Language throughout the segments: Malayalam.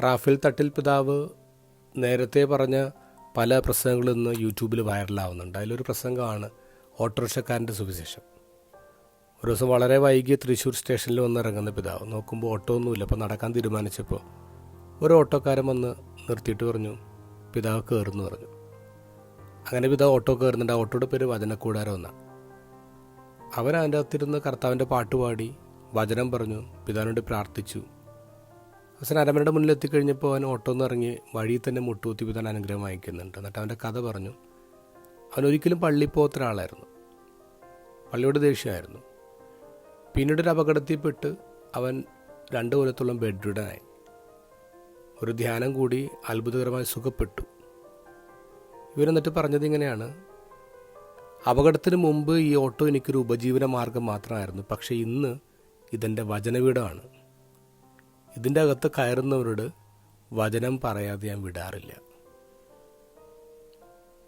റാഫേൽ തട്ടിൽ പിതാവ് നേരത്തെ പറഞ്ഞ പല പ്രസംഗങ്ങളും ഇന്ന് യൂട്യൂബിൽ വൈറലാവുന്നുണ്ട്. അതിലൊരു പ്രസംഗമാണ് ഓട്ടോറിക്ഷക്കാരന്റെ സുവിശേഷം. ഒരു ദിവസം വളരെ വൈകി തൃശ്ശൂർ സ്റ്റേഷനിൽ വന്ന് ഇറങ്ങുന്ന പിതാവ് നോക്കുമ്പോൾ ഓട്ടോ ഒന്നുമില്ല. അപ്പോൾ നടക്കാൻ തീരുമാനിച്ചപ്പോൾ ഒരു ഓട്ടോക്കാരൻ വന്ന് നിർത്തിയിട്ട് പറഞ്ഞു പിതാവ് കയറുന്നു പറഞ്ഞു. അങ്ങനെ പിതാവ് ഓട്ടോ കയറുന്നുണ്ട് ആ ഓട്ടോയുടെ പേര് വചനക്കൂടാരം എന്നാണ്. അവൻ അതിന്റെ അകത്തിരുന്ന് കർത്താവിന്റെ പാട്ട് പാടി വചനം പറഞ്ഞു. പിതാവിനോട് പ്രാർത്ഥിച്ചു. അവസാനം അരമനയുടെ മുന്നിൽ എത്തിക്കഴിഞ്ഞപ്പോൾ അവൻ ഓട്ടോ നിന്ന് ഇറങ്ങി വഴിയിൽ തന്നെ മുട്ടുകുത്തി പിതാൻ അനുഗ്രഹം വാങ്ങിക്കുന്നുണ്ട്. എന്നിട്ട് അവന്റെ കഥ പറഞ്ഞു. അവൻ ഒരിക്കലും പള്ളി പോകാത്ത ഒരാളായിരുന്നു. പള്ളിയോട് ദേഷ്യമായിരുന്നു. പിന്നീട് ഒരു അപകടത്തിൽപ്പെട്ട് അവൻ രണ്ട് കൊല്ലത്തോളം ബെഡ്രിഡനായി ഒരു ധ്യാനം കൂടി അത്ഭുതകരമായി സുഖപ്പെട്ടു. ഇവരെന്നിട്ട് പറഞ്ഞത് ഇങ്ങനെയാണ്. അപകടത്തിന് മുമ്പ് ഈ ഓട്ടോ എനിക്കൊരു ഉപജീവന മാർഗം മാത്രമായിരുന്നു. പക്ഷേ ഇന്ന് ഇതെന്റെ വചനവീടമാണ് ഇതിന്റെ അകത്ത് കയറുന്നവരോട് വചനം പറയാതെ ഞാൻ വിടാറില്ല.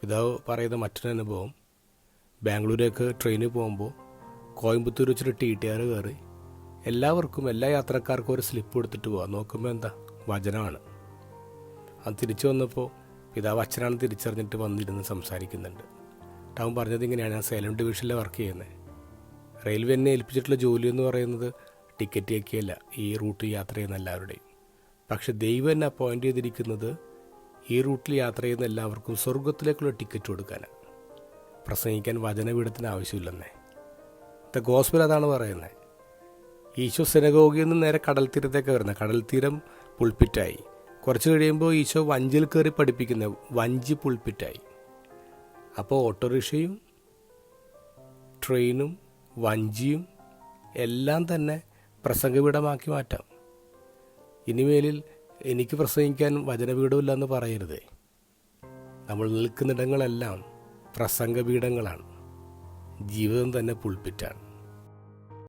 പിതാവ് പറയുന്ന മറ്റൊരു അനുഭവം. ബാംഗ്ലൂരേക്ക് ട്രെയിനിൽ പോകുമ്പോൾ കോയമ്പത്തൂർ വെച്ചിട്ട് ടി ടി ആർ കയറി. എല്ലാവർക്കും എല്ലാ യാത്രക്കാർക്കും ഒരു സ്ലിപ്പ് എടുത്തിട്ട് പോവാം. നോക്കുമ്പോൾ എന്താ? വചനമാണ്. അത് തിരിച്ചു വന്നപ്പോൾ പിതാവ് അച്ഛനാണ് തിരിച്ചറിഞ്ഞിട്ട് വന്നിരുന്ന് സംസാരിക്കുന്നുണ്ട്. ടൗൺ പറഞ്ഞത് ഇങ്ങനെയാണ്. ഞാൻ സേലം ഡിവിഷനിൽ വർക്ക് ചെയ്യുന്നത് റെയിൽവേ എന്നെ ഏൽപ്പിച്ചിട്ടുള്ള ജോലി എന്ന് പറയുന്നത് ടിക്കറ്റ് ഒക്കെയല്ല ഈ റൂട്ട് യാത്ര ചെയ്യുന്ന എല്ലാവരുടെയും പക്ഷെ ദൈവം എന്നെ അപ്പോയിന്റ് ചെയ്തിരിക്കുന്നത്? ഈ റൂട്ടിൽ യാത്ര ചെയ്യുന്ന എല്ലാവർക്കും സ്വർഗത്തിലേക്കുള്ള ടിക്കറ്റ് കൊടുക്കാനാണ് പ്രസംഗിക്കാൻ വചനപീഠത്തിന് ആവശ്യമില്ലെന്നേ. ദ ഗോസ്ബൽ അതാണ് പറയുന്നത് ഈശോ സെനഗോഗിൽ നിന്ന് നേരെ കടൽ തീരത്തേക്ക് വരുന്നത് കടൽ തീരം പുൾപ്പിറ്റായി കുറച്ച് കഴിയുമ്പോൾ ഈശോ വഞ്ചിൽ കയറി പഠിപ്പിക്കുന്ന. വഞ്ചി പുൾപ്പിറ്റായി അപ്പോൾ ഓട്ടോറിക്ഷയും ട്രെയിനും വഞ്ചിയും എല്ലാം തന്നെ പ്രസംഗപീഠമാക്കി മാറ്റാം. ഇനിമേലിൽ എനിക്ക് പ്രസംഗിക്കാൻ വചനപീഠമില്ല എന്ന് പറയരുത്. നമ്മൾ നിൽക്കുന്നിടങ്ങളെല്ലാം പ്രസംഗപീഠങ്ങളാണ്. ജീവിതം തന്നെ പുൾപ്പിറ്റാണ്